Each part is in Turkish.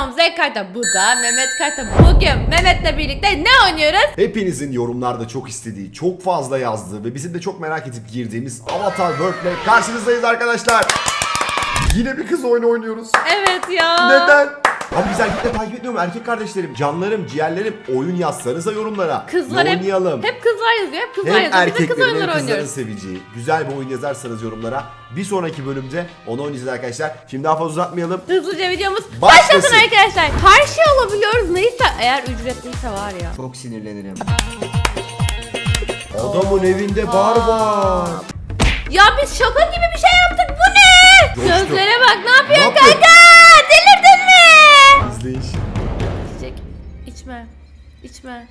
Selam Zek Karta. Bu da Mehmet Karta. Bugün Mehmet'le birlikte ne oynuyoruz? Hepinizin yorumlarda çok istediği, çok fazla yazdığı ve bizim de çok merak edip girdiğimiz Avatar World'le karşınızdayız arkadaşlar. Yine bir kız oyunu oynuyoruz. Evet ya. Neden? Abi biz erkekle takip etmiyor mu? Erkek kardeşlerim, canlarım, ciğerlerim oyun yazsanıza yorumlara. Kızlar Ne hep, oynayalım. hep kızlar yazıyor. Hep kızlar Hem yazıyor. Biz de kız erkeklerin hem oyunları kızların oynuyoruz. seveceği güzel bir oyun yazarsanız yorumlara bir sonraki bölümde onu oynayacağız arkadaşlar. Şimdi daha fazla uzatmayalım. Hızlıca videomuz Başlasın. başlasın arkadaşlar. Karşı alabiliyoruz neyse eğer ücretliyse var ya. Çok sinirlenirim. Adamın evinde bar var. Ya biz şaka gibi bir şey yaptık bu ne? Coştu. Bak ne yapıyorsun Ne yapıyor? kanka? Şimdi. İçecek. İçme. İçme.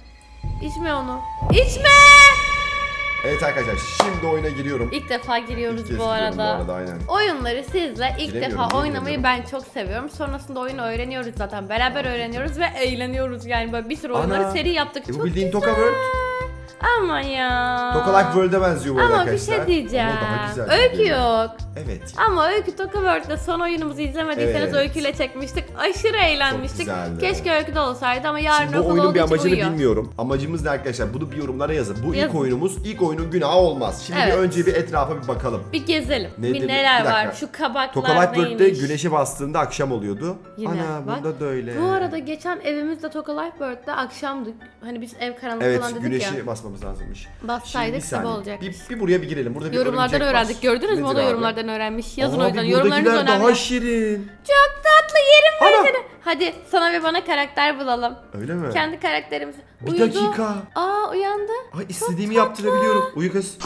İçme onu. İçme. Evet arkadaşlar şimdi oyuna giriyorum. İlk defa giriyoruz İlk bu arada. bu arada, aynen. Oyunları sizle ilk defa oynamayı ben çok seviyorum. Sonrasında oyunu öğreniyoruz zaten. Beraber öğreniyoruz ve eğleniyoruz yani böyle bir sürü oyunları Ana. seri yaptık. E bu çok bildiğin güzel. Toka World. Ama ya. Toka Life World'e benziyor bu arada Ama bir arkadaşlar. şey diyeceğim. Ama daha güzel. Öykü yok. Evet. Ama Öykü Toka World'de son oyunumuzu izlemediyseniz Evet. Öykü'yle çekmiştik. Aşırı eğlenmiştik. güzeldi. Keşke Öykü'de olsaydı ama yarın Şimdi bu okul oyunun olduğu bir için amacını uyuyor. bilmiyorum. Amacımız ne arkadaşlar? Bunu bir yorumlara yazın. Bu Yazın. ilk oyunumuz. İlk oyunun günahı olmaz. Şimdi Evet. bir önce bir etrafa bir bakalım. Bir gezelim. Neydi bir neler Bir dakika. var. Şu kabaklar Toka Life World'de neymiş? güneşe bastığında akşam oluyordu. Yine, Ana bak. bunda da öyle. Bu arada geçen evimizde Toka Life World'de akşamdık. Hani biz ev karanlık Evet falan dedik güneşi ya. Basmamız lazımmış. Bassaydık bir saniye. olacak. Bir, bir buraya bir girelim. Burada bir Yorumlardan örümcek var. öğrendik. Gördünüz mü? O Nedir da abi? yorumlardan öğrenmiş. Yazın o Abi yüzden. Yorumlarınız buradakiler önemli. daha şirin. Çok tatlı yerim Ana! ben seni. Hadi sana ve bana karakter bulalım. Öyle mi? Kendi karakterimiz. Bir Uyudu. dakika. Aa uyandı. Ay istediğimi yaptırabiliyorum. Uyu kız.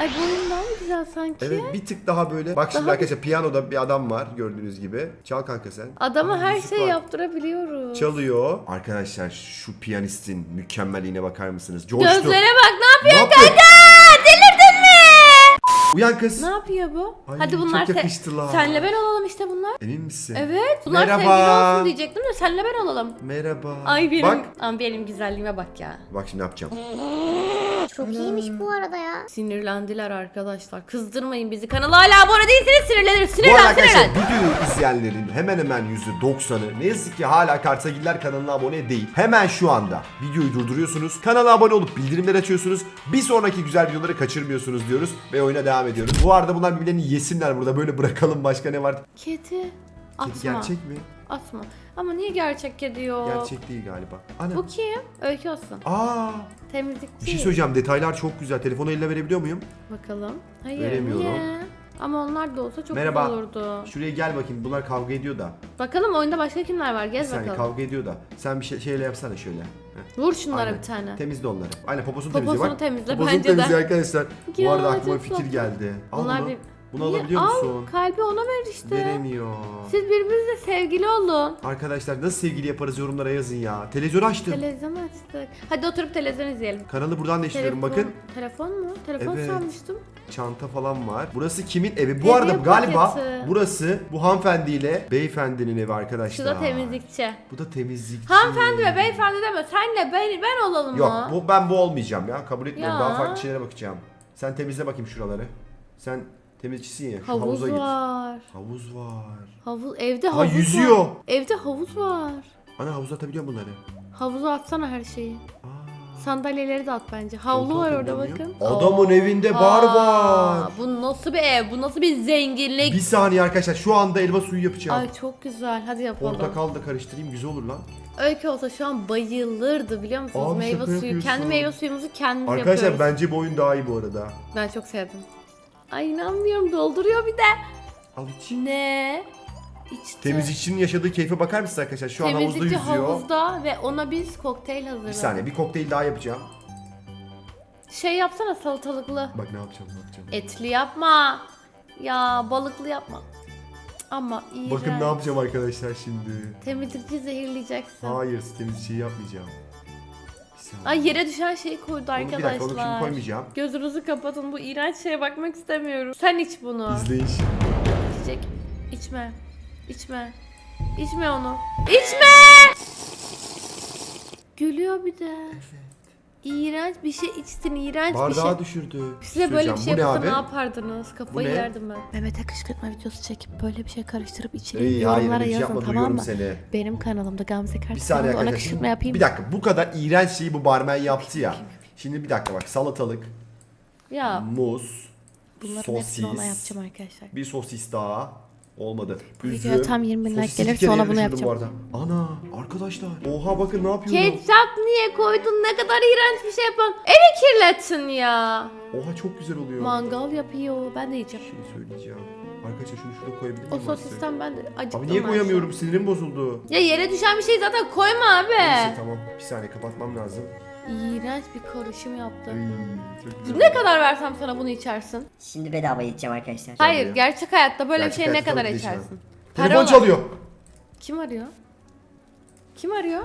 Ay bu daha mı güzel sanki? Evet bir tık daha böyle. Bak şimdi Daha- arkadaşlar piyanoda bir adam var gördüğünüz gibi. Çal kanka sen. Adama Aa, her müzik şeyi var. yaptırabiliyoruz. Çalıyor. Arkadaşlar şu piyanistin mükemmelliğine bakar mısınız? Coştu. Gözlere bak ne Ne yapıyorsun yapıyor? kanka? Delirdin? Uyan kız. Ne yapıyor bu? Ay, Hadi bunlar çok se- yakıştılar. senle ben olalım işte bunlar. Emin misin? Evet. Bunlar Merhaba. sevgili olsun diyecektim de senle ben olalım. Merhaba. Ay benim. Bak. Ama benim güzelliğime bak ya. Bak şimdi ne yapacağım. Çok iyiymiş bu arada ya. Sinirlendiler arkadaşlar. Kızdırmayın bizi. Kanala hala abone değilseniz sinirleniriz. Bu Sinirlen arada arkadaşlar sinirlen. videoyu izleyenlerin hemen hemen %90'ı ne yazık ki hala Kartagiller kanalına abone değil. Hemen şu anda videoyu durduruyorsunuz. Kanala abone olup bildirimleri açıyorsunuz. Bir sonraki güzel videoları kaçırmıyorsunuz diyoruz ve oyuna devam ediyoruz. Bu arada bunlar birbirlerini yesinler burada böyle bırakalım başka ne var? Kedi. Atma. Kedi gerçek mi? Atma. Ama niye gerçek kedi yok? Gerçek değil galiba. Ana. Bu kim? Öykü olsun. Aa, Temizlikçi. bir şey söyleyeceğim. Detaylar çok güzel. Telefonu eline verebiliyor muyum? Bakalım. Hayır Veremiyorum. niye? Ama onlar da olsa çok Merhaba. güzel olurdu. Şuraya gel bakayım. Bunlar kavga ediyor da. Bakalım oyunda başka kimler var? Bir Gez saniye bakalım. kavga ediyor da. Sen bir şey, şeyle yapsana şöyle. Heh. Vur şunlara Aynen. bir tane. Temizle onları. Aynen poposunu, Poposunu temizle bak. temizle, Poposunu bence de. temizle arkadaşlar. Bu Ya, arada aklıma fikir tatlı. geldi. Al Bunlar bunu. bir... Bunu Niye? alabiliyor Al, musun? kalbi ona ver işte. Veremiyor. Siz birbirinizle sevgili olun. Arkadaşlar nasıl sevgili yaparız yorumlara yazın ya. Televizyon açtım. Televizyon açtık. Hadi oturup televizyon izleyelim. Kanalı buradan değiştiriyorum Telefon- bakın. Telefon mu? Telefon Evet. sanmıştım. Çanta falan var. Burası kimin evi? Bu Hediye arada galiba paketi. burası bu hanımefendiyle beyefendinin evi arkadaşlar. Şu da temizlikçi. Bu da temizlikçi. Hanımefendi ve beyefendi deme. Senle ben, ben olalım Yok mı? bu, ben bu olmayacağım ya. Kabul etmiyorum. Ya. Daha farklı şeylere bakacağım. Sen temizle bakayım şuraları. Sen temizlikçisin ya. Şu Havuz havuza git. var. Havuz var. Havuz evde Ha, havuz yüzüyor. var. Evde havuz var. Ana havuza atabiliyor bunları. Havuza atsana her şeyi. Aa. Sandalyeleri de at bence. Havlu Koltuğa var orada atabiliyor bakın. muyum? Adamın evinde bar var. Bu nasıl bir ev? Bu nasıl bir zenginlik? Bir saniye arkadaşlar şu anda elma suyu yapacağım. Ay çok güzel. Hadi yapalım. Portakal da karıştırayım güzel olur lan. Öykü olsa şu an bayılırdı biliyor musunuz? Abi meyve suyu. yapıyorsun. Kendi meyve suyumuzu kendimiz Arkadaşlar yapıyoruz. bence bu oyun daha iyi bu arada. Ben çok sevdim. Ay inanmıyorum dolduruyor bir de. Al iç. Ne? İçti. Temizlikçinin yaşadığı keyfe bakar mısınız arkadaşlar? Şu an havuzda Temizlikçi yüzüyor. havuzda ve ona biz kokteyl Bir hazırladık. saniye bir kokteyl daha yapacağım. Şey yapsana salatalıklı. Bak ne yapacağım ne yapacağım. Etli yapma. Ya balıklı yapma. Ama iğrenç. Bakın ne yapacağım arkadaşlar şimdi. Temizlikçi zehirleyeceksin. Hayır temiz şey yapmayacağım. Ay yere düşen şeyi koydu Onu bir dakika onu şimdi arkadaşlar. koymayacağım. Gözünüzü kapatın bu iğrenç şeye bakmak istemiyorum. Sen iç bunu. İzleyin şimdi. İçecek. İçme. İçme. İçme onu. İçme! Gülüyor bir de. İğrenç bir şey içtin, iğrenç bir Bardağı şey. düşürdü. Size böyle bir şey Bu ne yapsa abi? ne yapardınız? Kafayı Bu ne? yerdim ben. Mehmet'e kışkırtma videosu çekip böyle bir şey karıştırıp içine İyi hayır yorumlara öyle bir şey yazın yapma tamam duyuyorum mı? seni. Benim kanalımda Gamze Bir Kart saniye kanalında ona arkadaşlar. kışkırtma yapayım. bir dakika bu kadar iğrenç şeyi bu barmen yaptı ya. Şimdi bir dakika bak salatalık, Ya muz, bunların hepsini ona sosis, yapacağım arkadaşlar. bir sosis daha. Olmadı. Bu videoya tam 20 bin like Sosisi gelirse bir kere ona bunu düşürdüm bu yapacağım. arada. Ana arkadaşlar. Oha bakın ne yapıyorum. Ketçap niye koydun? Ne kadar iğrenç bir şey yapın. Evi kirletsin ya. Oha çok güzel oluyor. Mangal yapıyor. Ben de Bir yiyeceğim. şey söyleyeceğim. Arkadaşlar şunu şurada koyabilir miyim? O sosisten ben de acıktım. Abi niye ben koyamıyorum? Sinirim bozuldu. Ya yere düşen bir şey zaten koyma abi. Neyse tamam. Bir saniye kapatmam lazım. İğrenç bir karışım yaptım. Ne kadar versem sana bunu içersin? Şimdi bedava yiyeceğim arkadaşlar. Hayır, gerçek hayatta böyle Gerçek bir şey ne hayatta kadar tabii ki içmem. içersin? Para Telefon çalıyor. Kim arıyor? Kim arıyor?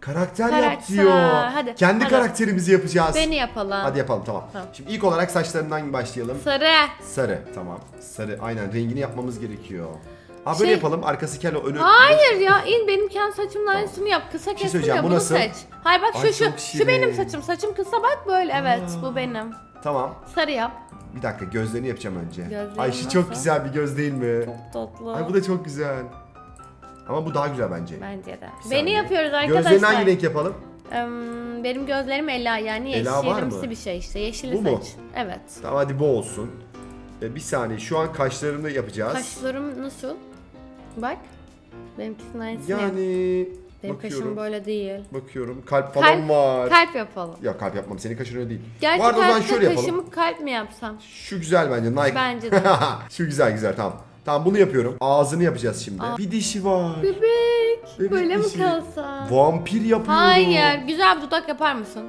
Karakter, Karakter, yap diyor. hadi, Kendi hadi. karakterimizi yapacağız. Beni yapalım. Hadi yapalım tamam. Tamam. Şimdi ilk olarak saçlarından başlayalım. Sarı. Sarı tamam. Sarı aynen rengini yapmamız gerekiyor. Ha böyle Şey- yapalım. Arkası kel önü. Hayır ya in benim kendi saçımın aynısını yap. Kısa şey kestim söyleyeceğim, ya bu bunu nasıl? seç. Hayır bak Ay, şu şu. çok Şu benim saçım. Saçım kısa bak böyle. Evet Aa. bu benim. Tamam. Sarı yap. Bir dakika gözlerini yapacağım önce. Gözlerin Ay şu nasıl? çok güzel bir göz değil mi? Çok tatlı. Ay bu da çok güzel. Ama bu daha güzel bence. Bence de. Bir Beni saniye. yapıyoruz arkadaşlar. Gözlerini hangi renk yapalım? Em, benim gözlerim Ela yani Ela var yeşilimsi mı? bir şey işte. Yeşili Bu mu? saç. Evet. Tamam hadi bu olsun. Ee, bir saniye şu an kaşlarını yapacağız. Kaşlarım nasıl? Bak. Benimkisinin aynısını yap. Yani Benim bakıyorum. kaşım böyle değil. Bakıyorum kalp falan Kalp- var. Kalp yapalım. Ya kalp yapmam senin kaşın öyle değil. Gerçi arada o zaman şöyle yapalım. kaşımı kalp mi yapsam? Şu güzel bence Nike. Bence de. Şu güzel güzel tamam. Tamam bunu yapıyorum. Ağzını yapacağız şimdi. Aa. Bir dişi var. Bebek. Bebek böyle mi dişi. kalsa? Vampir yapıyorum. Hayır. Güzel bir dudak yapar mısın?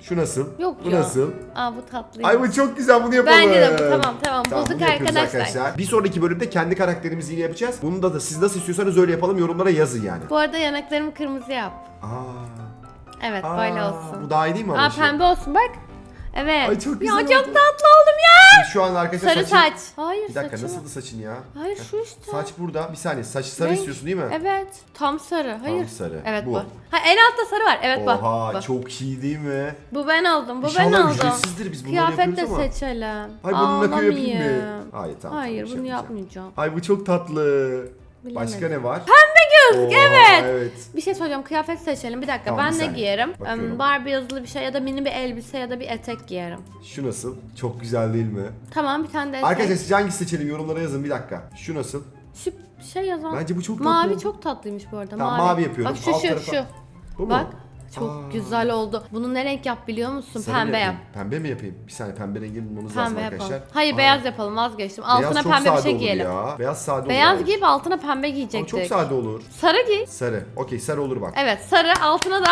Şu nasıl? Yok bu ya. nasıl? Aa bu tatlıymış. Ay bu çok güzel bunu yapalım. Bence de bu tamam tamam. Tamam, bunu yapıyoruz arkadaşlar. Bir sonraki bölümde kendi karakterimizi yine yapacağız. Bunu da, da siz nasıl istiyorsanız öyle yapalım. Yorumlara yazın yani. Bu arada yanaklarımı kırmızı yap. Aa. Evet Aa, böyle olsun. Bu daha iyi değil mi? Aa pembe olsun bak. Evet. Ay, çok Ya güzel çok oldu. tatlı oldum ya. Şu an arkadaşlar Sarı saçın- saç. Hayır Bir dakika saçımı- nasıldı saçın ya? Hayır şu işte. Saç burada. Bir saniye. Saç sarı Renk. istiyorsun değil mi? Evet. Tam sarı. Hayır. sarı. Evet Bu. bu. Ha en altta sarı var. Evet bu. Oha bu. çok iyi değil mi? Bu ben aldım. Bu ben İnşallah aldım. ücretsizdir biz bunları Kıyafet de yapıyoruz ama. seçelim. Ay bunun nakı yapayım mı? Ağlamayayım. Hayır tamam. Hayır tamam, bir şey bunu yapmayacağım. yapmayacağım. Ay bu çok tatlı. Bilemedim. Başka ne var? Pembe göz. evet. evet. Bir şey söyleyeceğim. Kıyafet seçelim. Bir dakika. Tamam, ben bir ne saniye. giyerim? Bakıyorum. Em, Barbie yazılı bir şey ya da mini bir elbise ya da bir etek giyerim. Şu nasıl? Çok güzel değil mi? Tamam bir tane de etek. Arkadaşlar sizce hangisi seçelim yorumlara yazın bir dakika. Şu nasıl? Şu şey yazan. Bence bu çok tatlı. Mavi çok tatlıymış bu arada. Tamam, mavi. mavi yapıyorum. Bak şu Alt şu tarafa- şu. Bu mu? Bak. Çok Aa. güzel oldu. Bunu ne renk yap biliyor musun? Sarı mı pembe yap. yapayım? Pembe mi yapayım? Bir saniye pembe rengi bulmamız lazım Pembe arkadaşlar. yapalım. Hayır Aa, beyaz yapalım vazgeçtim. beyaz Altına çok pembe bir sade şey olur giyelim. Ya. Beyaz sade Beyaz olur. giyip altına pembe Ama giyecektik. çok sade olur. Sarı giy. Sarı. Okey sarı olur bak. Evet sarı altına da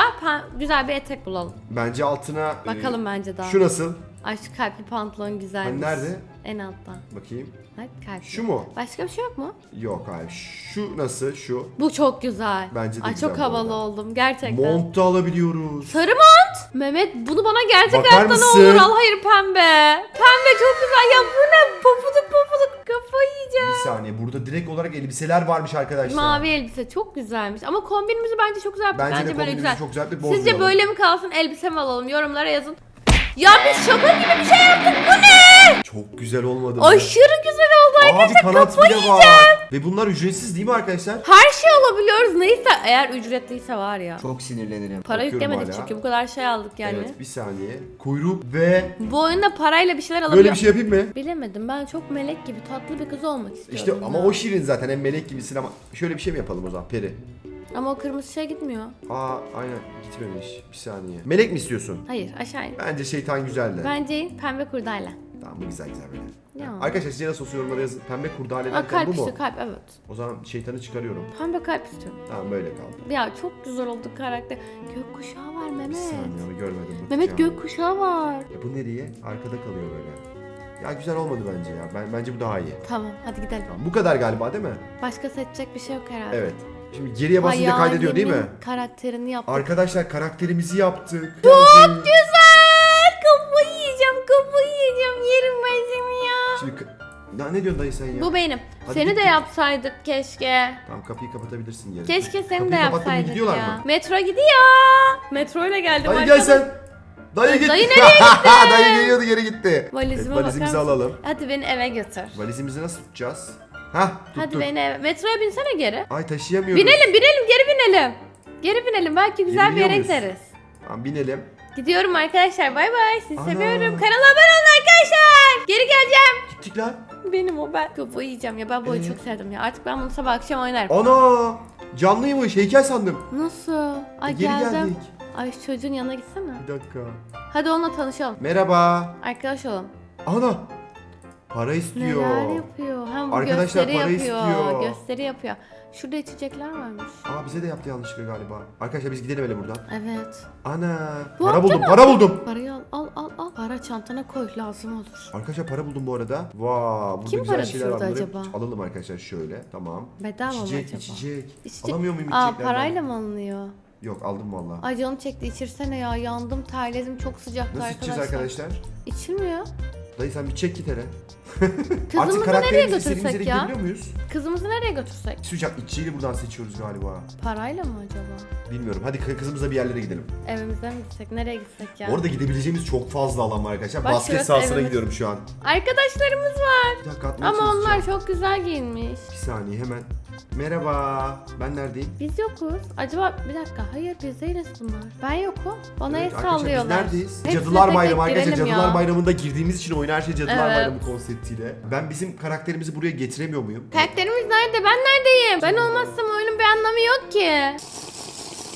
güzel bir etek bulalım. Bence altına... e, Bakalım bence daha. Şu nasıl? Ay şu kalpli pantolon güzelmiş. Hani nerede? En altta. Bakayım. Bak. Şu mu? Başka bir şey yok mu? Yok hayır. Şu nasıl? Şu. Bu çok güzel. Bence de Ay güzel çok bu havalı arada. oldum gerçekten. Mont da alabiliyoruz. Sarı mont. Mehmet bunu bana gerçek Bakar hayatta ne mısın? olur al hayır pembe. Pembe çok güzel ya bu ne pofuduk pofuduk kafayı yiyeceğim. Bir saniye burada direkt olarak elbiseler varmış arkadaşlar. Mavi elbise çok güzelmiş ama kombinimizi bence çok güzel yaptık. Bence, Bence, de böyle kombinimizi güzel. çok güzel yaptık. Sizce bozmayalım. böyle mi kalsın elbise mi alalım yorumlara yazın. Ya biz şaka gibi bir şey yaptık bu ne? Çok güzel olmadı mı? Aşırı güzel oldu Abi arkadaşlar kanat bile var. Ve bunlar ücretsiz değil mi arkadaşlar? Her şey alabiliyoruz neyse eğer ücretliyse var ya. Çok sinirlenirim. Para Bakıyorum yüklemedik hala. çünkü bu kadar şey aldık yani. Evet bir saniye. Kuyruk ve Bu oyunda parayla bir şeyler alabiliyor. böyle bir şey yapayım mı? Bilemedim ben çok melek gibi tatlı bir kız olmak istiyorum. İşte ama ya. o şirin zaten hem melek gibisin ama şöyle bir şey mi yapalım o zaman peri? Ama o kırmızı şey gitmiyor. Aa aynen gitmemiş bir saniye. Melek mi istiyorsun? Hayır aşağı in. Bence şeytan güzeldi. Bence pembe kurdayla. Tamam bu güzel güzel böyle. Ya. Arkadaşlar sizce nasıl olsun yorumlara yazın. Pembe kurdale Aa, derken kalp bu mu? işte kalp evet. O zaman şeytanı çıkarıyorum. Pembe kalp istiyorum. Tamam böyle kaldı. Ya çok güzel oldu karakter. Gökkuşağı var Bir Mehmet. saniye onu görmedim. Mehmet bakacağım. gökkuşağı var. Ya bu nereye? Arkada kalıyor böyle. Ya güzel olmadı bence ya. Ben bence bu daha iyi. Tamam hadi gidelim. Tamam, bu kadar galiba değil mi? Başka seçecek bir şey yok herhalde. Evet. Şimdi geriye basınca kaydediyor değil mi? Hayalimin karakterini yaptık. Arkadaşlar karakterimizi yaptık. Çok güzel. Ya. Ne diyorsun dayı sen ya? Bu benim. Hadi Seni git, de git. yapsaydık keşke. Tamam kapıyı kapatabilirsin geri. Keşke seni Kapıyı de kapattın mı, yapsaydık gidiyorlar ya. mı? Metro gidiyor. Metro ile geldim Dayı gel sen. Dayı git. Dayı nereye gitti? Dayı geliyordu geri gitti. Valizime Evet, valizimizi bakar mısın? alalım. Hadi beni eve götür. Valizimizi nasıl tutacağız? Hah tuttuk. Hadi beni eve. Metroya binsene geri. Ay taşıyamıyoruz. Binelim binelim geri binelim. Geri binelim belki güzel bir biniyor yere muyuz? gideriz. Tamam binelim. Gidiyorum arkadaşlar bay bay. Sizi Ana. seviyorum. Kanala abone olun arkadaşlar. Geri geleceğim. Lan. Benim o ben. Kafayı yiyeceğim ya ben bu oyunu Ee? çok sevdim ya. Artık ben bunu sabah akşam oynarım. Ana! Canlıymış heykel sandım. Nasıl? Ay Geri geldim. geldik. Ay şu çocuğun yanına gitsene. Bir dakika. Hadi onunla tanışalım. Merhaba. Arkadaş olalım. Ana! Para istiyor. Neler yapıyor? Hem bu Arkadaşlar gösteri para yapıyor. istiyor. Gösteri yapıyor. Şurada içecekler varmış. Aa bize de yaptı yanlışlıkla galiba. Arkadaşlar biz gidelim hele buradan. Evet. Ana! Bu para buldum, para buldum. Parayı al al al al. Para çantana koy lazım olur. Arkadaşlar para buldum bu arada. Vaa, burada Kim güzel para şeyler var. düşürdü Bunları acaba? Alalım arkadaşlar şöyle. Tamam. Bedava mı içecek, acaba? içecek. İçecek- Alamıyor muyum Aa içeceklerden? parayla mı alınıyor? Yok aldım valla. Ay canım çekti içirsene ya yandım terledim çok sıcaktı Nasıl içeceğiz arkadaşlar? İçilmiyor. Dayı sen bir çek git hele. Kızımızı nereye karakterimizi istediğimiz götürsek yere ya? gidebiliyor muyuz? Kızımızı nereye götürsek? Sıcak içiyle buradan seçiyoruz galiba. Parayla mı acaba? Bilmiyorum. Hadi kı- kızımızla bir yerlere gidelim. Evimize mi gitsek? Nereye gitsek ya? Orada gidebileceğimiz çok fazla alan var arkadaşlar. Bak Basket şurası sahasına evimiz. gidiyorum şu an. Arkadaşlarımız var. Bir dakika atmaya Ama çalışacağım. onlar çok güzel giyinmiş. Bir saniye hemen. Merhaba. Ben neredeyim? Biz yokuz. Acaba bir dakika hayır biz değiliz bunlar. Ben yokum. Bana Evet, el arkadaşlar sallıyorlar. Biz neredeyiz? Hepsine Cadılar tek Bayramı arkadaşlar. girelim Cadılar ya. Bayramı'nda girdiğimiz için oyun her şey Cadılar Evet. Bayramı konseptiyle. Ben bizim karakterimizi buraya getiremiyor muyum? Karakterimiz nerede? Ben neredeyim? Ben olmazsam oyunun bir anlamı yok ki.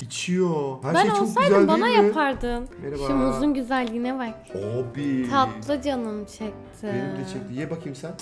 İçiyor. Her ben şey çok olsaydım güzel bana değil mi? yapardın. Merhaba. Şu muzun güzelliğine bak. Abi. Tatlı canım çekti. Benim de çekti. Ye bakayım sen.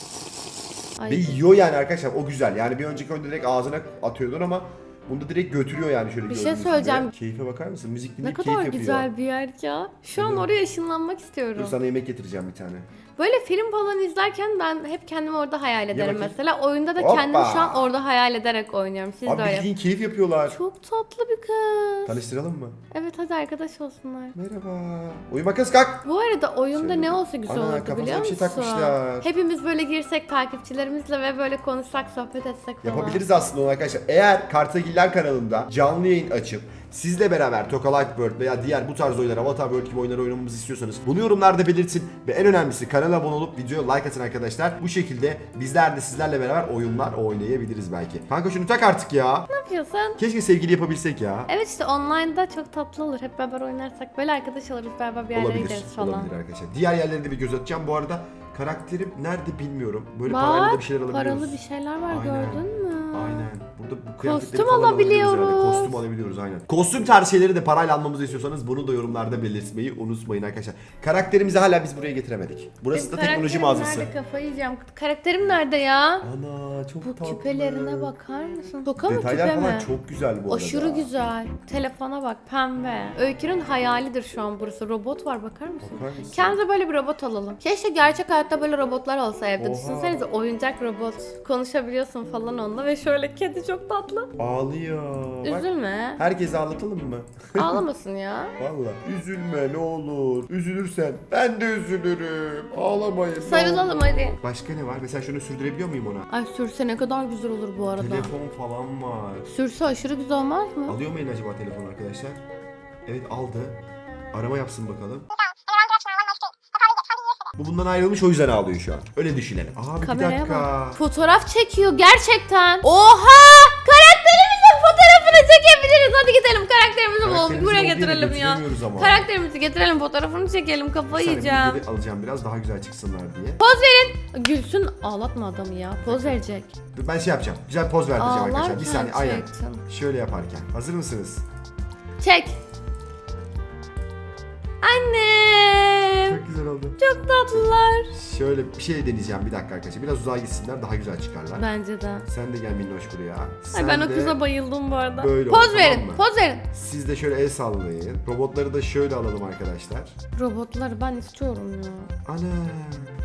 Ay, Ve yiyor yani arkadaşlar o güzel. Yani bir önceki oyunda direkt ağzına atıyordun ama bunda direkt götürüyor yani şöyle Bir şey gördüğünüz gibi. söyleyeceğim. Keyfe bakar mısın? Müzik ne dinleyip kadar keyif yapıyor. güzel bir yer ya. Şu an oraya ışınlanmak istiyorum. Dur sana yemek getireceğim bir tane. Böyle film falan izlerken ben hep kendimi orada hayal ederim bakayım. mesela. Oyunda da Hoppa. kendimi şu an orada hayal ederek oynuyorum. Siz Abi de öyle. bildiğin keyif yapıyorlar. Çok tatlı bir kız. Tanıştıralım mı? Evet hadi arkadaş olsunlar. Merhaba. Uyuma kız kalk. Bu arada oyunda Şöyle- ne olsa güzel Ana, olurdu kafasına biliyor bir musun? şey takmışlar. Hepimiz böyle girsek takipçilerimizle ve böyle konuşsak, sohbet etsek falan. Yapabiliriz aslında onu arkadaşlar. Eğer Kartagiller kanalında canlı yayın açıp sizle beraber Toka Life World veya diğer bu tarz oyunlar, Avatar World gibi oyunları oynamamızı istiyorsanız bunu yorumlarda belirtin ve en önemlisi kanala abone olup videoya like atın arkadaşlar. Bu şekilde bizler de sizlerle beraber oyunlar oynayabiliriz belki. Kanka şunu tak artık ya. Ne yapıyorsun? Keşke sevgili yapabilsek ya. Evet işte online'da çok tatlı olur. Hep beraber oynarsak böyle arkadaş oluruz beraber bir yerlere Olabilir. gideriz falan. Olabilir arkadaşlar. Diğer yerlere de bir göz atacağım. Bu arada karakterim nerede bilmiyorum. Böyle Bak, parayla da bir şeyler alabiliyoruz. paralı bir şeyler var Aynen. gördün mü? Aynen. Burada bu kıyafetleri Kostüm falan alabiliyoruz alabiliyoruz. Kostüm alabiliyoruz aynen. Kostüm tarzı şeyleri de parayla almamızı istiyorsanız bunu da yorumlarda belirtmeyi unutmayın arkadaşlar. Karakterimizi hala biz buraya getiremedik. Burası da Benim teknoloji karakterim mağazası. Nerede kafayı yiyeceğim. Karakterim nerede ya? Ana çok Bu tatlı. küpelerine bakar mısın? Toka mı Detaylar küpe falan mi? çok güzel bu arada. Aşırı güzel. Telefona bak pembe. Öykünün hayalidir şu an burası. Robot var bakar mısın? Bakar mısın? Kendimize böyle bir robot alalım. Keşke gerçek hayatta böyle robotlar olsa evde. Oha. Düşünsenize oyuncak robot. Konuşabiliyorsun falan onunla ve şöyle kedi çok tatlı. Ağlıyor. Bak, Üzülme. herkese ağlatalım mı? Ağlamasın ya. Valla. Üzülme ne olur. Üzülürsen ben de üzülürüm. Ağlamayın. ne Sarılalım hadi. Başka ne var? Mesela şunu sürdürebiliyor muyum ona? Ay sürse ne kadar güzel olur bu arada. Telefon falan var. Sürse aşırı güzel olmaz mı? Alıyor mu elini acaba telefon arkadaşlar? Evet aldı. Arama yapsın bakalım. Bu bundan ayrılmış o yüzden ağlıyor şu an. Öyle düşünelim. Abi bir Kameraya dakika. bak. Fotoğraf çekiyor gerçekten. Oha! Karakterimizin fotoğrafını çekebiliriz. Hadi gidelim karakterimizi bulalım. Karakterimizin Buraya olduğu getirelim ya. ama. Karakterimizi getirelim fotoğrafını çekelim. Bir Kafayı saniye, yiyeceğim. bilgileri alacağım biraz daha güzel çıksınlar diye. Poz verin. Gülsün ağlatma adamı ya. Poz verecek. Dur, Ben şey yapacağım. Güzel poz verdireceğim arkadaşlar. Bir saniye aynen. Şöyle yaparken. Hazır mısınız? Çek. Annem. Çok güzel oldu. Çok tatlılar. Şöyle bir şey deneyeceğim bir dakika arkadaşlar. Biraz uzağa gitsinler daha güzel çıkarlar. Bence de. Sen de gel minnoş buraya. Ay Sen ben o de- kıza bayıldım bu arada. böyle poz ol, verin. tamam mı? Poz verin. Siz de şöyle el sallayın. Robotları da şöyle alalım arkadaşlar. Robotları ben istiyorum ya. Ana.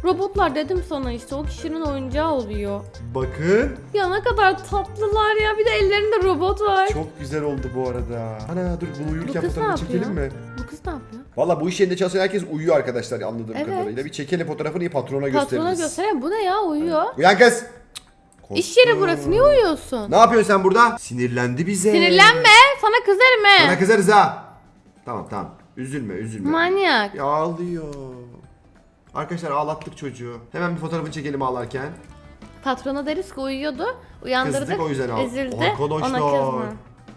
Robotlar dedim sana işte o kişinin oyuncağı oluyor. Bakın. Ya ne kadar tatlılar ya. Bir de ellerinde robot var. Çok güzel oldu bu arada. Ana dur bunu uyurken Bu kız ne fotoğrafını çekelim mi? Bu kız ne yapıyor? Valla bu iş yerinde çalışan herkes uyuyor arkadaşlar anladığım Evet. kadarıyla. Bir çekelim fotoğrafını iyi patrona Patrona gösteririz. gösteren bu ne ya uyuyor. Uyan kız. İş yeri burası niye uyuyorsun? Ne yapıyorsun sen burada? Sinirlendi bize. Sinirlenme sana kızarım he. Sana kızarız ha. Tamam tamam. Üzülme üzülme. Manyak. Ya ağlıyor. Arkadaşlar ağlattık çocuğu. Hemen bir fotoğrafını çekelim ağlarken. Patrona deriz ki uyuyordu. Uyandırdık. Kızdık o yüzden. Üzüldü. Arkadaşlar. Ona kızma.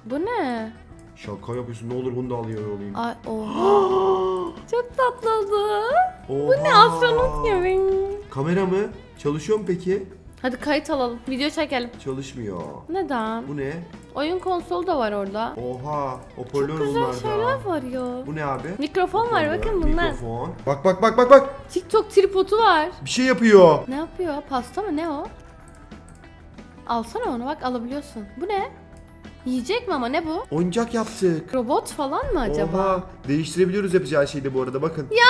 Bu ne? Şaka yapıyorsun ne olur bunu da alıyor olayım. Ay oha. Çok tatlı oldu. Bu Ne astronot gibi. Kamera mı? Çalışıyor mu peki? Hadi kayıt alalım. Video çekelim. Çalışmıyor. Neden? Bu ne? Oyun konsolu da var orada. Oha. Hoparlör Güzel bunlarda. şeyler var ya. Bu ne abi? Mikrofon var bakın bunlar. Mikrofon. Bak bak bak bak bak. TikTok tripodu var. Bir şey yapıyor. Ne yapıyor? Pasta mı? Ne o? Alsana onu bak alabiliyorsun. Bu ne? Yiyecek mi ama ne bu? Oyuncak yaptık. Robot falan mı acaba? Oha. Değiştirebiliyoruz yapacağı şeyde bu arada bakın. Ya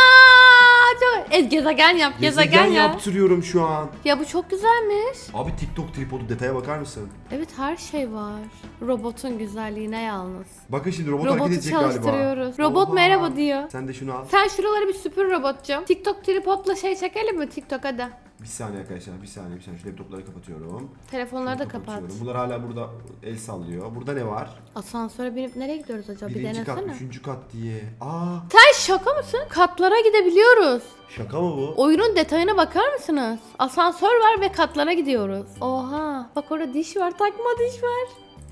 çok... E, gezegen yap, gezegen, yap. yaptırıyorum şu an. Ya bu çok güzelmiş. Abi TikTok tripodu detaya bakar mısın? Evet her şey var. Robotun güzelliğine yalnız. Bakın şimdi robot hareket Robotu edecek galiba. çalıştırıyoruz. Robot Oha. merhaba diyor. Sen de şunu al. Sen şuraları bir süpür robotcum. TikTok tripodla şey çekelim mi TikTok hadi. Bir saniye arkadaşlar bir saniye bir saniye şu laptopları kapatıyorum. Telefonları da Şunu kapat. kapatıyorum. Bunlar hala burada el sallıyor. Burada ne var? Asansöre binip nereye gidiyoruz acaba? Bir Birinci kat, denesene. üçüncü kat diye. Aa Sen şaka mısın? Katlara gidebiliyoruz. şaka mı bu? Oyunun detayına bakar mısınız? Asansör var ve katlara gidiyoruz. Oha. Bak orada diş var. Takma diş var.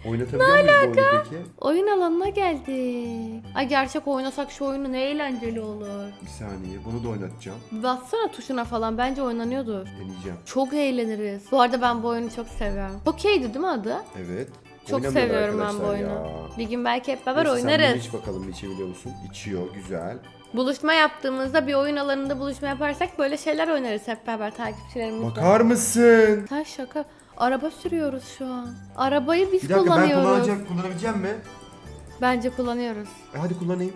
Oynatabiliyor muyuz bu oyunu peki? Oyun alanına geldik. Ay gerçek oynasak şu oyunu ne eğlenceli olur. Bir saniye bunu da oynatacağım. Bassana tuşuna falan. Bence oynanıyordur. Deneyeceğim. Çok eğleniriz. Bu arada ben bu oyunu çok seviyorum. Okeydi değil mi adı? Evet. Çok Oynamıyor seviyorum ben bu arkadaşlar oyunu. ya. Bir gün belki hep beraber Neyse, Sen bunu oynarız. iç bakalım içebiliyor musun? İçiyor güzel. Buluşma yaptığımızda bir oyun alanında buluşma yaparsak böyle şeyler oynarız hep beraber takipçilerimizle. Bakar mısın? Sen şaka. Araba sürüyoruz şu an. Arabayı biz Bir dakika ben kullanıyoruz. kullanacağım, kullanabileceğim mi? Bence kullanıyoruz. E hadi kullanayım.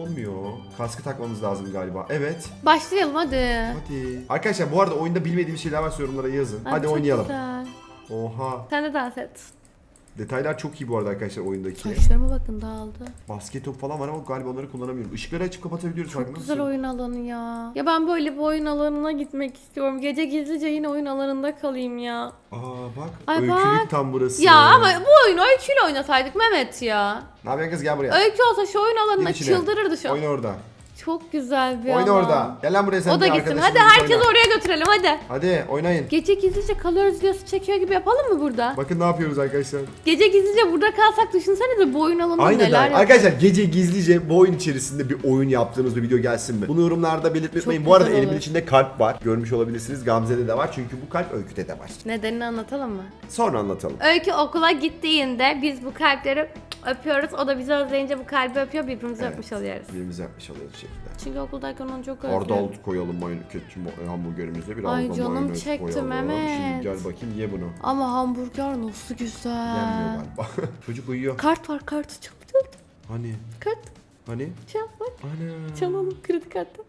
Olmuyor. Kaskı takmamız lazım galiba. Evet. Başlayalım hadi. Hadi. Arkadaşlar bu arada oyunda bilmediğim şeyler varsa yorumlara yazın. Ay, hadi çok oynayalım. Güzel. Oha. Sen de dans et. Detaylar çok iyi bu arada arkadaşlar oyundaki. Saçlarıma bakın dağıldı. Basket top falan var ama galiba onları kullanamıyorum. Işıkları açıp kapatabiliyoruz Çok güzel mısın? oyun alanı ya. Ya ben böyle bir oyun alanına gitmek istiyorum. Gece gizlice yine oyun alanında kalayım ya. Aa bak. Ay öykülük bak. tam burası. Ya ama bu oyunu öyküyle oynasaydık Mehmet ya. Ne yapıyorsun kız gel buraya. Öykü olsa şu oyun alanına içine. çıldırırdı şu an. Oyna orada. Çok güzel bir Oyna alan. orada. Gel lan buraya sen O da gitsin. Hadi birlikte herkes oyna. oraya götürelim hadi. Hadi oynayın. Gece gizlice kalıyoruz videosu çekiyor gibi yapalım mı burada? Bakın ne yapıyoruz arkadaşlar. Gece gizlice burada kalsak düşünsenize bu oyun alanında Aynen neler yapıyoruz. Arkadaşlar gece gizlice bu oyun içerisinde bir oyun yaptığınız bir video gelsin mi? Bunu yorumlarda belirtmeyi unutmayın. Bu arada güzel elimin olur. içinde kalp var. Görmüş olabilirsiniz. Gamze'de de var. Çünkü bu kalp öyküde de var. Nedenini anlatalım mı? Sonra anlatalım. Öykü okula gittiğinde biz bu kalpleri öpüyoruz. O da bizi özleyince bu kalbi öpüyor. Birbirimizi öpmüş oluyoruz. Birimizi yapmış oluyoruz şekilde. Çünkü okuldayken onu çok özlüyorum. Hardal koyalım mayonez ketçap hamburgerimize biraz Ay da canım mayonez çekti koyalım. Mehmet. Şimdi gel bakayım ye bunu. Ama hamburger nasıl Yenmiyor güzel. galiba. Çocuk uyuyor. Kart var kartı çabuk çabuk. Hani? Kart. Hani? Çal bak. Ana. Çalalım kredi kartı.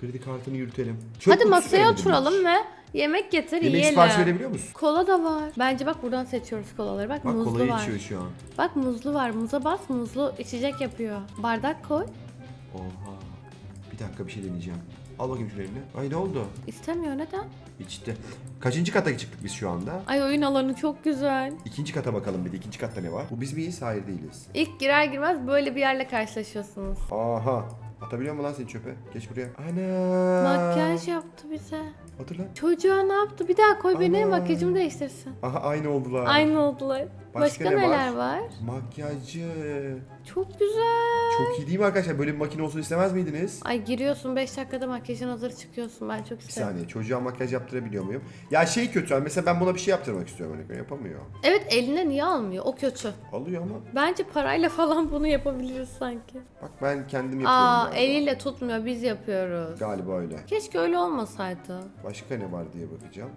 Kredi kartını yürütelim. Çöp Hadi masaya oturalım hiç. ve yemek getir Yemek yiyelim. sipariş verebiliyor musun? Kola da var. Bence bak buradan seçiyoruz kolaları. Bak, Bak muzlu var. içiyor şu an. Bak muzlu var. Muza bas muzlu içecek yapıyor. Bardak koy. Oha. Dakika bir şey deneyeceğim. Al bakayım şunu eline. Ay ne oldu? İstemiyor neden? İçti. Kaçıncı kata çıktık biz şu anda? Ay oyun alanı çok güzel. İkinci kata bakalım bir de. İkinci katta ne var? Bu biz miyiz? Hayır değiliz. İlk girer girmez böyle bir yerle karşılaşıyorsunuz. Aha. Atabiliyor mu lan seni çöpe? Geç buraya. Ana. Makyaj yaptı bize. Otur lan. Çocuğa ne yaptı? Bir daha koy beni Ana. makyajımı değiştirsin. Aha aynı oldular. Aynı oldular. Başka Başka, ne neler var? var? Makyajcı. Çok güzel. Çok iyi değil mi arkadaşlar? Böyle bir makine olsun istemez miydiniz? Ay giriyorsun 5 dakikada makyajın hazır çıkıyorsun. Ben çok Bir isterim. saniye çocuğa makyaj yaptırabiliyor muyum? Ya şey kötü hani mesela ben buna bir şey yaptırmak istiyorum hani yapamıyor. Evet eline niye almıyor? O kötü. Alıyor ama Bence parayla falan bunu yapabiliriz sanki. bak ben kendim yapıyorum. Aa galiba. eliyle tutmuyor biz yapıyoruz. Galiba öyle. Keşke öyle olmasaydı. Başka ne var diye bakacağım.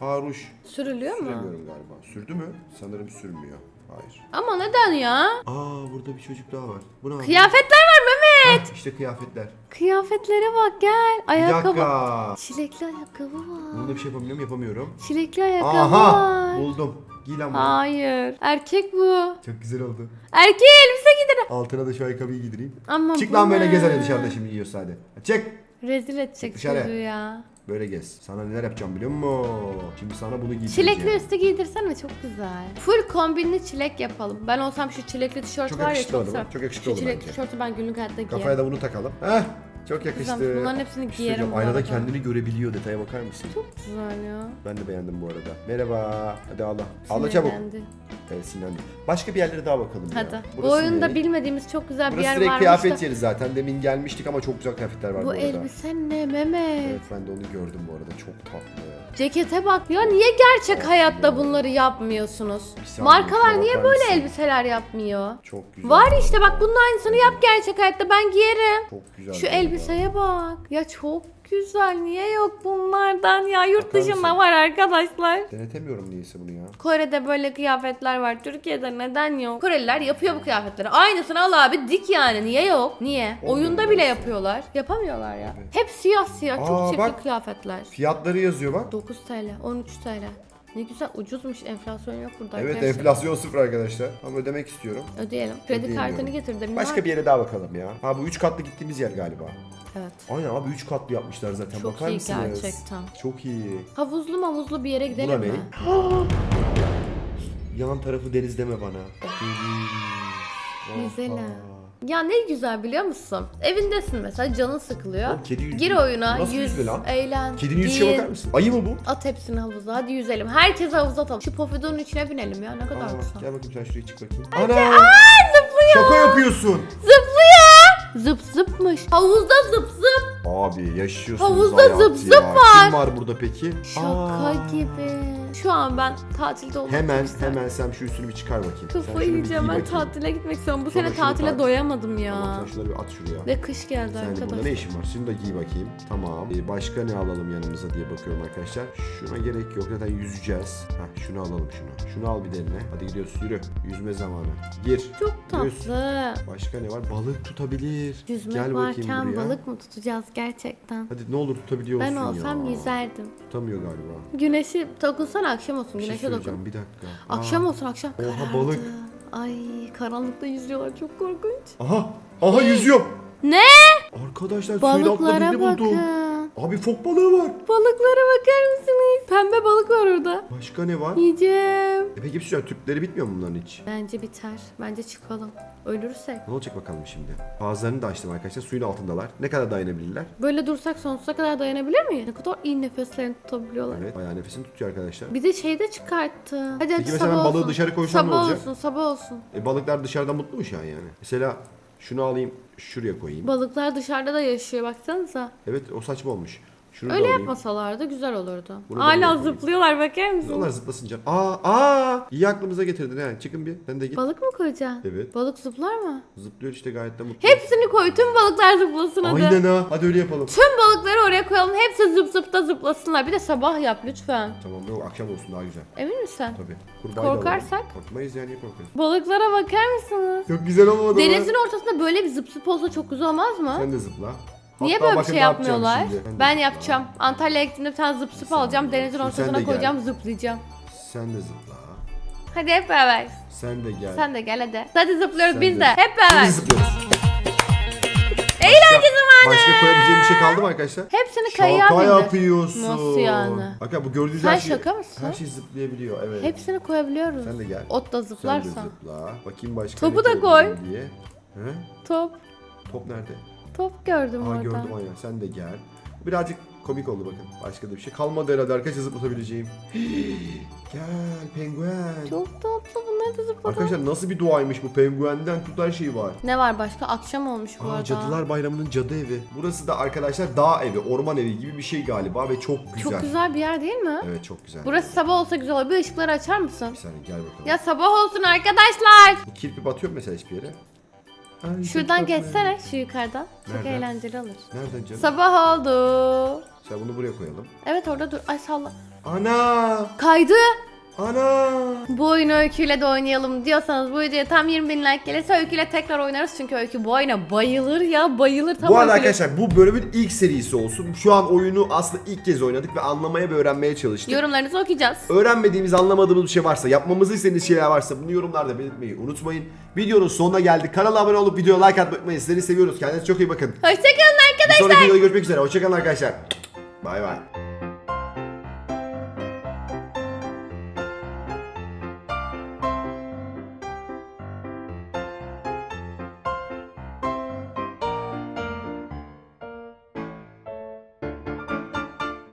Aa ruj. Sürülüyor mu? Süremiyorum galiba. Sürdü mü? Sanırım sürmüyor. Hayır. Ama neden ya? Aa burada bir çocuk daha var. Bu ne abi? Kıyafetler var Mehmet. Hah, İşte kıyafetler. Kıyafetlere bak gel. Bir Ayakkabı. dakika. Çilekli ayakkabı var. Bununla bir şey yapabiliyor muyum? Yapamıyorum. Çilekli ayakkabı Aha var. buldum. Giy lan bunu. Hayır. Erkek bu. Çok güzel oldu. Erkeğe elbise giydir. Altına da şu ayakkabıyı giydireyim. Ama Çık bu lan böyle ne? gezer dışarıda şimdi yiyorsa hadi. Çık. Rezil edecek Dışarı. çocuğu ya. Böyle gez. Sana neler yapacağım biliyor musun? Şimdi sana bunu giydireceğim. Çilekli üstü giydirsene çok güzel. Full kombinli çilek yapalım. Ben olsam şu çilekli tişört Çok var ya yakışıklı çok oldu bak, çok yakışıklı Şu oldu çilekli bence. tişörtü ben günlük hayatta giyerim. Kafaya da bunu takalım. Heh. Çok yakıştı. Güzel. Bunların hepsini şey giyerim bu Aynada arada. kendini görebiliyor. Detaya bakar mısın? Çok güzel ya. Ben de beğendim bu arada. Merhaba. Hadi ağla. Ağla çabuk. Sinirlendi. Evet sinirlendim. Başka bir yerlere daha bakalım ya. Hadi. Bu Burası oyunda ne? bilmediğimiz çok güzel bir Burası yer direkt varmış kıyafet da. yeri zaten. Demin gelmiştik ama çok güzel kıyafetler var bu, Bu arada. elbise ne Mehmet? Evet ben de onu gördüm bu arada. Çok tatlı. Cekete bak ya niye gerçek hayatta bunları yapmıyorsunuz? Markalar niye böyle elbiseler yapmıyor? Çok güzel. Var işte bak bunun aynısını yap gerçek hayatta ben giyerim. Çok güzel. Şu elbiseye bak. Ya çok güzel. Niye yok bunlardan ya? Yurt Bakar dışında mısın? var arkadaşlar. Denetemiyorum niyeyse bunu ya. Kore'de böyle kıyafetler var. Türkiye'de neden yok? Koreliler yapıyor bu kıyafetleri. Aynısını al abi dik yani. Niye yok? Niye? Olmuyor Oyunda bile yapıyorlar. Yapamıyorlar ya. Evet. Hep siyah siyah. Çok Aa, çirkin bak. kıyafetler. Fiyatları yazıyor bak. 9 TL, 13 TL. Ne güzel ucuzmuş. Enflasyon yok burada. Evet arkadaşlar. enflasyon sıfır arkadaşlar. Ama ödemek istiyorum. Ödeyelim. Kredi Ödeyemiyorum. kartını getirdim. Başka bir yere daha bakalım ya. Ha bu üç katlı gittiğimiz yer galiba. Evet. Aynen abi üç katlı yapmışlar zaten. Çok Bakar iyi mısınız? gerçekten. Çok iyi. Havuzlu mavuzlu bir yere gidelim Buna mi? Yan tarafı deniz deme bana. Ha. Ya ne güzel biliyor musun? Evindesin mesela canın sıkılıyor. Oğlum kedi yüzü- Gir oyuna, Nasıl yüz, yüzme lan? eğlen. Kedinin giyin. bakar mısın? Ayı mı bu? At hepsini havuza hadi yüzelim. Herkes havuza atalım. Şu pofidonun içine binelim ya ne kadar Aa, güzel. gel bakayım sen şuraya çık bakayım. Ana! Şaka yapıyorsun. Zıplıyor. Zıp zıpmış. Havuzda zıp zıp. Abi yaşıyorsunuz Havuzda hayatı zıp zıp ya. var. Kim var burada peki? Şaka Aa. gibi. Şu an ben tatilde olmak Hemen çok isterim. hemen sen şu üstünü bir çıkar bakayım. Sen şunu Kafayı bir yiyeceğim giy ben bakayım. tatile gitmek istiyorum. Bu Sonra sene şunu tatile tak. doyamadım ya. Tamam sen şunları bir at şuraya. Ve kış geldi Sen burada arkadaşlar. ne işin var? Şunu da giy bakayım. Tamam. Ee, başka ne alalım yanımıza diye bakıyorum arkadaşlar. Şuna gerek yok. Zaten yüzeceğiz. Heh, şunu alalım şunu. Şunu al bir de eline. Hadi gidiyoruz. Yürü. Yüzme zamanı. Gir. Çok Yüz. tatlı. Başka ne var? Balık tutabilir. Yüzmek Gel bakayım varken buraya. balık mı tutacağız gerçekten? Hadi ne olur tutabiliyor Ben olsun olsam ya. yüzerdim. Tutamıyor galiba. Güneşi dokunsana akşam olsun Bir şey güneşe dokun. söyleyeceğim bir dakika. Akşam Aa. olsun akşam. Oha, Karardı. balık. Ay karanlıkta yüzüyorlar çok korkunç. Aha. Aha yüzüyor. Ne? Arkadaşlar suyun altında Balıklara birini buldum. bakın. Abi fok balığı var. Balıklara bakar mısınız? Pembe balık var orada. Başka ne var? Yiyeceğim. E peki bir şey tüpleri bitmiyor mu bunların hiç? Bence biter. Bence çıkalım. Ölürsek. Ne olacak bakalım şimdi. Ağızlarını da açtım arkadaşlar. Suyun altındalar. Ne kadar dayanabilirler? Böyle dursak sonsuza kadar dayanabilir miyiz? Ne kadar iyi nefeslerini tutabiliyorlar. Evet bayağı nefesini tutuyor arkadaşlar. Bir de şey de çıkarttı. Hadi hadi Peki mesela sabah ben balığı olsun. dışarı koysam ne sabah olacak? olsun sabah olsun. E, balıklar dışarıda mutlu mu şu an yani? Mesela şunu alayım şuraya koyayım. Balıklar dışarıda da yaşıyor baksanıza. Evet o saçma olmuş. Şunu Öyle yapmasalardı güzel olurdu. Bunu da Hala koyayım. zıplıyorlar bakar mısın? Onlar zıplasın canım. Aa, aa! İyi aklımıza getirdin ha. Çıkın bir. Sen de git. Balık mı koyacaksın? Evet. Balık zıplar mı? Zıplıyor işte gayet de mutlu. Hepsini koy tüm balıklar zıplasın hadi. Aynen ha. Hadi öyle yapalım. Tüm balıkları oraya koyalım hepsi zıp zıp da zıplasınlar. Bir de sabah yap lütfen. Tamam yok akşam olsun daha güzel. Emin misin? Tabii. Kurbağayı da Korkarsak? alalım. Korkmayız yani niye korkuyoruz? Balıklara bakar mısınız? Çok güzel olmadı mı? Denizin ortasında böyle bir zıp zıp olsa çok güzel olmaz mı? Sen de zıpla. Niye Hatta böyle bir bakın şey ne yapacağım yapmıyorlar? şimdi. Sen de Ben yapacağım. Antalya'ya gittiğimde bir tane zıp zıp alacağım. Denizin ortasına de gel. koyacağım zıplayacağım. Sen de zıpla. Hadi hep beraber. Sen de gel. Sen de gel hadi. Hadi zıplıyoruz Sen biz de. de. Hep beraber. Biz zıplıyoruz. Eğlence zamanı. Başka koyabileceğim bir şey kaldı mı arkadaşlar? Hepsini kayığa Şaka bindir. yapıyorsun. Nasıl yani? Bakın bu gördüğünüz Sen her şey, şaka mısın? Her şey zıplayabiliyor evet. Hepsini koyabiliyoruz. Sen de gel. Ot da Sen de zıpla. Bakayım başka Topu ne da koy. Diye. He? Top. Top nerede? Top gördüm Aa orada. gördüm aynen. Sen de gel. Birazcık komik oldu bakın. Başka da bir şey kalmadı herhalde arkadaşlar zıplatabileceğim. gel penguen. Çok tatlı bunları da zıplatalım. Arkadaşlar nasıl bir doğaymış bu? Penguenden tut her şey var. Ne var başka? Akşam olmuş bu Aa, arada. Cadılar Bayramı'nın cadı evi. Burası da arkadaşlar dağ evi, orman evi gibi bir şey galiba ve çok güzel. Çok güzel bir yer değil mi? Evet çok güzel. Burası sabah olsa güzel olur. Bir ışıkları açar mısın? Bir saniye gel bakalım. Ya sabah olsun arkadaşlar. Bu kirpi batıyor mu mesela hiçbir yere? Ay, Şuradan çok tatlı. geçsene şu yukarıdan. Çok Nereden? eğlenceli olur. Nereden canım? Sabah oldu. Sen bunu buraya koyalım. Evet orada dur. Ay salla. Ana! Kaydı. Ana! Bu oyunu öyküyle de oynayalım diyorsanız bu videoya tam 20 bin like gelirse öyküyle tekrar oynarız. Çünkü öykü bu oyuna bayılır ya bayılır. Tam Bu arada öyküyle- arkadaşlar bu bölümün ilk serisi olsun. Şu an oyunu aslında ilk kez oynadık ve anlamaya ve öğrenmeye çalıştık. Yorumlarınızı okuyacağız. Öğrenmediğimiz, anlamadığımız bir şey varsa, yapmamızı istediğiniz şeyler varsa bunu yorumlarda belirtmeyi unutmayın. Videonun sonuna geldik. Kanala abone olup videoya like atmayı unutmayın. Sizleri seviyoruz. Kendinize çok iyi bakın. Hoşçakalın Bir arkadaşlar. sonraki videoda görüşmek üzere. Hoşçakalın arkadaşlar. Bay bay.